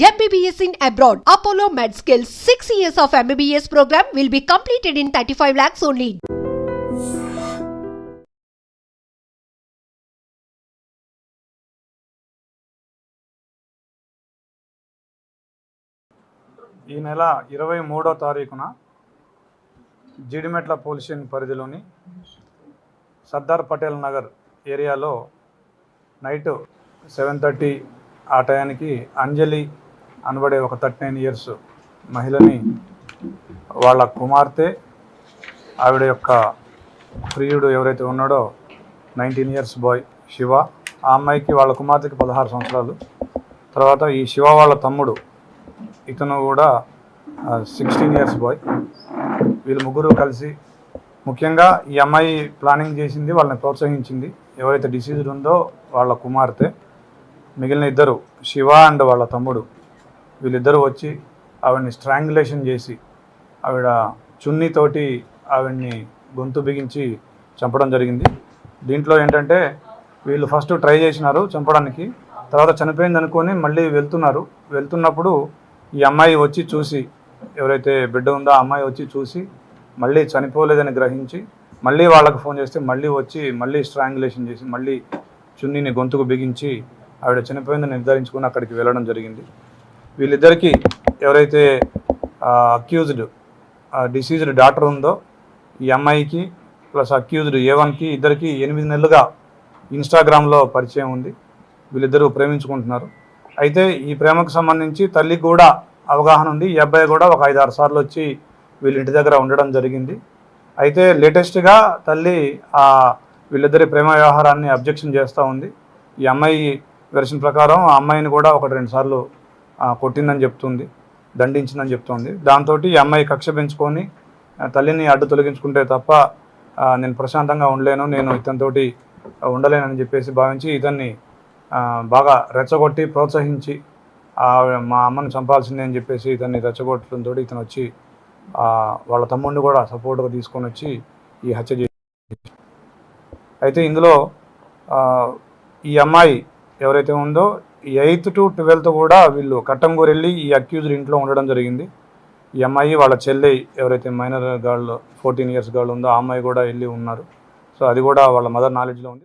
MBBS in abroad. Apollo MedSkill 6 years of MBBS program will be completed in 35 lakhs only. ఈ నెల ఇరవై మూడో తారీఖున జీడిమెట్ల పోలీసింగ్ పరిధిలోని సర్దార్ పటేల్ నగర్ ఏరియాలో నైట్ సెవెన్ థర్టీ ఆ టయానికి అంజలి అనబడే ఒక థర్టీ నైన్ ఇయర్స్ మహిళని వాళ్ళ కుమార్తె ఆవిడ యొక్క ప్రియుడు ఎవరైతే ఉన్నాడో నైన్టీన్ ఇయర్స్ బాయ్ శివ. ఆ అమ్మాయికి వాళ్ళ కుమార్తెకి పదహారు సంవత్సరాలు. తర్వాత ఈ శివ వాళ్ళ తమ్ముడు ఇతను కూడా సిక్స్టీన్ ఇయర్స్ బాయ్. వీళ్ళు ముగ్గురు కలిసి ముఖ్యంగా ఈ అమ్మాయి ప్లానింగ్ చేసింది వాళ్ళని ప్రోత్సహించింది. ఎవరైతే డిసీజ్డ్ ఉందో వాళ్ళ కుమార్తె మిగిలిన ఇద్దరు శివ అండ్ వాళ్ళ తమ్ముడు. వీళ్ళిద్దరూ వచ్చి ఆవిడని స్ట్రాంగులేషన్ చేసి ఆవిడ చున్నీతోటి ఆవిడ్ని గొంతు బిగించి చంపడం జరిగింది. దీంట్లో ఏంటంటే వీళ్ళు ఫస్ట్ ట్రై చేసినారు చంపడానికి తర్వాత చనిపోయింది అనుకొని మళ్ళీ వెళ్తున్నారు. వెళ్తున్నప్పుడు ఈ అమ్మాయి వచ్చి చూసి ఎవరైతే బిడ్డ ఉందో ఆ అమ్మాయి వచ్చి చూసి మళ్ళీ చనిపోలేదని గ్రహించి మళ్ళీ వాళ్ళకు ఫోన్ చేస్తే మళ్ళీ వచ్చి మళ్ళీ స్ట్రాంగులేషన్ చేసి మళ్ళీ చున్నీని గొంతుకు బిగించి ఆవిడ చనిపోయిందని నిర్ధారించుకుని అక్కడికి వెళ్ళడం జరిగింది. వీళ్ళిద్దరికీ ఎవరైతే అక్యూజ్డ్ డిసీజ్డ్ డాక్టర్ ఉందో ఈ అమ్మాయికి ప్లస్ అక్యూజ్డ్ ఏ వన్కి ఇద్దరికి ఎనిమిది నెలలుగా ఇన్స్టాగ్రామ్లో పరిచయం ఉంది. వీళ్ళిద్దరూ ప్రేమించుకుంటున్నారు. అయితే ఈ ప్రేమకు సంబంధించి తల్లికి కూడా అవగాహన ఉంది. ఈ అబ్బాయి కూడా ఒక ఐదు ఆరు సార్లు వచ్చి వీళ్ళ ఇంటి దగ్గర ఉండడం జరిగింది. అయితే లేటెస్ట్గా తల్లి ఆ వీళ్ళిద్దరి ప్రేమ వ్యవహారాన్ని అబ్జెక్షన్ చేస్తూ ఉంది. ఈ అమ్మాయి వెర్షన్ ప్రకారం ఆ అమ్మాయిని కూడా ఒకటి రెండు సార్లు కొట్టిందని చెప్తుంది దండించిందని చెప్తుంది. దాంతో ఈ అమ్మాయి కక్ష పెంచుకొని తల్లిని అడ్డు తొలగించుకుంటే తప్ప నేను ప్రశాంతంగా ఉండలేను నేను ఇతనితోటి ఉండలేనని చెప్పేసి భావించి ఇతన్ని బాగా రెచ్చగొట్టి ప్రోత్సహించి మా అమ్మను చంపాల్సిందే అని చెప్పేసి ఇతన్ని రెచ్చగొట్టడంతో ఇతను వచ్చి వాళ్ళ తమ్ముడిని కూడా సపోర్ట్గా తీసుకొని వచ్చి ఈ హత్య చేసి అయితే ఇందులో ఈ అమ్మాయి ఎవరైతే ఉందో ఎయిత్ టు ట్వెల్త్ కూడా వీళ్ళు కట్టంగూరు వెళ్ళి ఈ అక్యూజ్డ్ ఇంట్లో ఉండడం జరిగింది. ఈ అమ్మాయి వాళ్ళ చెల్లి ఎవరైతే minor girl fourteen years girl ఉందో ఆ అమ్మాయి కూడా వెళ్ళి ఉన్నారు. సో అది కూడా వాళ్ళ మదర్ నాలెడ్జ్లో ఉంది.